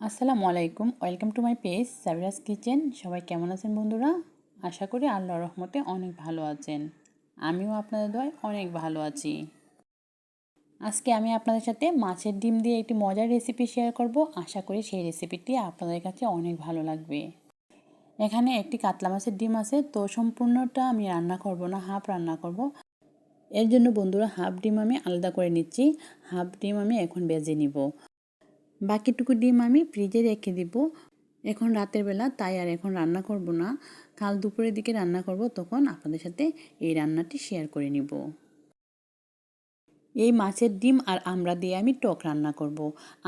আসসালামু আলাইকুম, welcome to my page Sabira's kitchen. সবাই কেমন আছেন বন্ধুরা? আশা করি আল্লাহ রহমতে অনেক ভালো আছেন। আমিও আপনাদের দয় অনেক ভালো আছি। আজকে আমি আপনাদের সাথে মাছের ডিম দিয়ে একটি মজার রেসিপি শেয়ার করব। আশা করি সেই রেসিপিটি আপনাদের কাছে অনেক ভালো লাগবে। এখানে একটি কাতলা মাছের ডিম আছে, তো সম্পূর্ণটা আমি রান্না করব না, হাফ রান্না করব। এর জন্য বন্ধুরা, হাফ ডিম আমি আলাদা করে নিচ্ছি। হাফ ডিম আমি এখন বেজে নিব। বাকিটুকু ডিম আমি ফ্রিজে রেখে দিব এখন রাতের বেলা, তাই আর এখন রান্না করব না কাল দুপুরের দিকে রান্না করব, তখন আপনাদের সাথে এই রান্নাটি শেয়ার করে নিব এই মাছের ডিম আর আমরা দিয়ে আমি টক রান্না করব।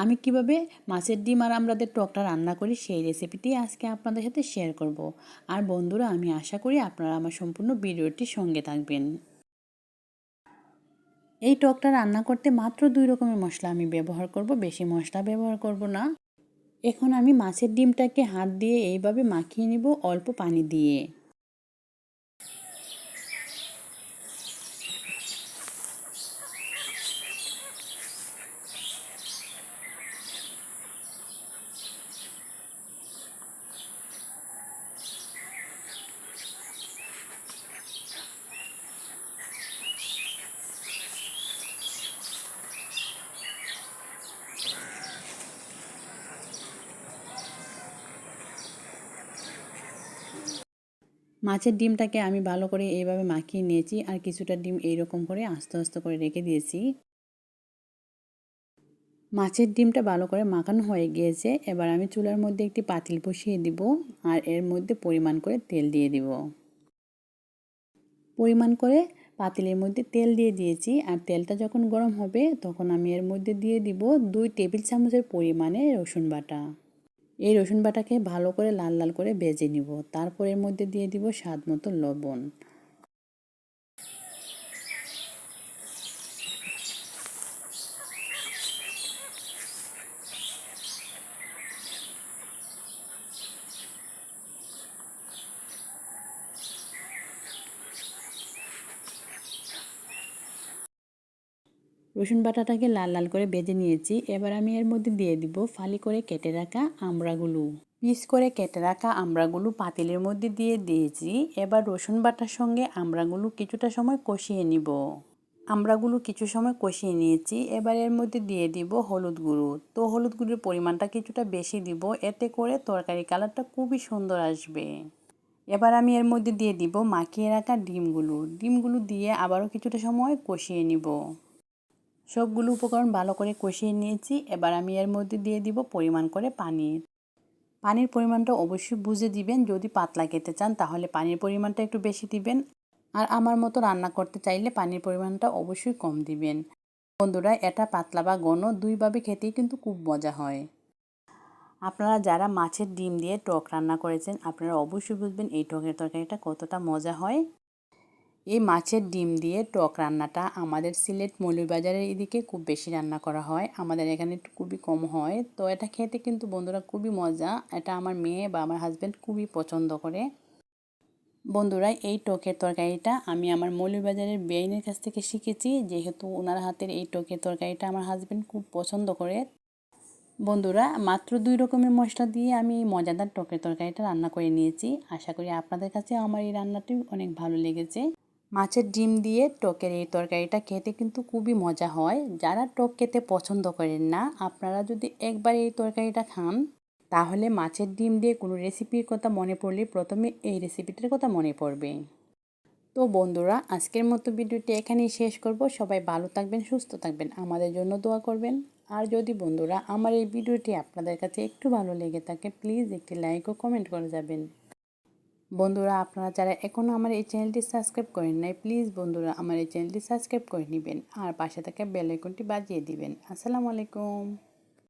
আমি কীভাবে মাছের ডিম আর আমরাদের টকটা রান্না করি, সেই রেসিপিটি আজকে আপনাদের সাথে শেয়ার করব। আর বন্ধুরা, আমি আশা করি আপনারা আমার সম্পূর্ণ ভিডিওটির সঙ্গে থাকবেন এই টকটা রান্না করতে মাত্র দুই রকমের মশলা আমি ব্যবহার করব, বেশি মশলা ব্যবহার করব না। এখন আমি মাছের ডিমটাকে হাত দিয়ে এইভাবে মাখিয়ে নিব, অল্প পানি দিয়ে। মাছের ডিমটাকে আমি ভালো করে এইভাবে মাখিয়ে নিয়েছি আর কিছুটা ডিম এইরকম করে আস্তে আস্তে করে রেখে দিয়েছি। মাছের ডিমটা ভালো করে মাখানো হয়ে গিয়েছে। এবার আমি চুলার মধ্যে একটি পাতিল বসিয়ে দিব আর এর মধ্যে পরিমাণ করে তেল দিয়ে দিব। পরিমাণ করে পাতিলের মধ্যে তেল দিয়ে দিয়েছি আর তেলটা যখন গরম হবে তখন আমি এর মধ্যে দিয়ে দিব দুই টেবিল চামচের পরিমাণে রসুন বাটা। এই রসুন বাটাকে ভালো করে লাল লাল করে ভেজে নিব। তারপর এর মধ্যে দিয়ে দিব স্বাদ মতো লবণ। রসুন বাটাটাকে লাল লাল করে বেজে নিয়েছি। এবার আমি এর মধ্যে দিয়ে দিব ফালি করে কেটে রাখা আমড়াগুলো পিস করে কেটে রাখা আমড়াগুলো পাতিলের মধ্যে দিয়ে দিয়েছি। এবার রসুন বাটার সঙ্গে আমড়াগুলো কিছুটা সময় কষিয়ে নিব। আমড়াগুলো কিছু সময় কষিয়ে নিয়েছি। এবার এর মধ্যে দিয়ে দিব হলুদ গুঁড়ো। তো হলুদ গুঁড়োর পরিমাণটা কিছুটা বেশি দিব। এতে করে তরকারি কালারটা খুবই সুন্দর আসবে। এবার আমি এর মধ্যে দিয়ে দিব মাখিয়ে রাখা ডিমগুলো। ডিমগুলো দিয়ে আবারও কিছুটা সময় কষিয়ে নিব। সবগুলো উপকরণ ভালো করে কষিয়ে নিয়েছি। এবার আমি এর মধ্যে দিয়ে দিব পরিমাণ করে পানি পানির পরিমাণটা অবশ্যই বুঝে দিবেন। যদি পাতলা খেতে চান তাহলে পানির পরিমাণটা একটু বেশি দিবেন। আর আমার মতো রান্না করতে চাইলে পানির পরিমাণটা অবশ্যই কম দিবেন। বন্ধুরা, এটা পাতলা বা ঘন দুইভাবে খেতেই কিন্তু খুব মজা হয়। আপনারা যারা মাছের ডিম দিয়ে টক রান্না করেছেন, আপনারা অবশ্যই বুঝবেন এই টকের তরকারিটা কতটা মজা হয়। এই মাছের ডিম দিয়ে টক রান্নাটা আমাদের সিলেট মৌলভীবাজারের এদিকে খুব বেশি রান্না করা হয়। আমাদের এখানে খুবই কম হয়। তো এটা খেতে কিন্তু বন্ধুরা খুবই মজা। এটা আমার মেয়ে বা আমার হাজব্যান্ড খুবই পছন্দ করে। বন্ধুরা, এই টকের তরকারিটা আমি আমার মৌলভীবাজারের বেআইনের কাছ থেকে শিখেছি। যেহেতু ওনার হাতের এই টকের তরকারিটা আমার হাজব্যান্ড খুব পছন্দ করে। বন্ধুরা, মাত্র দুই রকমের মশলা দিয়ে আমি এই মজাদার টকের তরকারিটা রান্না করে নিয়েছি। আশা করি আপনাদের কাছে আমার এই রান্নাটি অনেক ভালো লেগেছে। মাছের ডিম দিয়ে টকের এই তরকারিটা খেতে কিন্তু খুবই মজা হয়। যারা টক খেতে পছন্দ করেন না, আপনারা যদি একবার এই তরকারিটা খান, তাহলে মাছের ডিম দিয়ে কোনো রেসিপির কথা মনে পড়লে প্রথমে এই রেসিপিটার কথা মনে পড়বে। তো বন্ধুরা, আজকের মতো ভিডিওটি এখানেই শেষ করব। সবাই ভালো থাকবেন, সুস্থ থাকবেন, আমাদের জন্য দোয়া করবেন। আর যদি বন্ধুরা আমার এই ভিডিওটি আপনাদের কাছে একটু ভালো লেগে থাকে, প্লিজ একটি লাইক ও কমেন্ট করে যাবেন। বন্ধুরা, আপনারা যারা এখনও আমার এই চ্যানেলটি সাবস্ক্রাইব করেন নাই, প্লিজ বন্ধুরা আমার এই চ্যানেলটি সাবস্ক্রাইব করে নেবেন আর পাশে থাকা বেল আইকনটি বাজিয়ে দিবেন। আসসালামু আলাইকুম।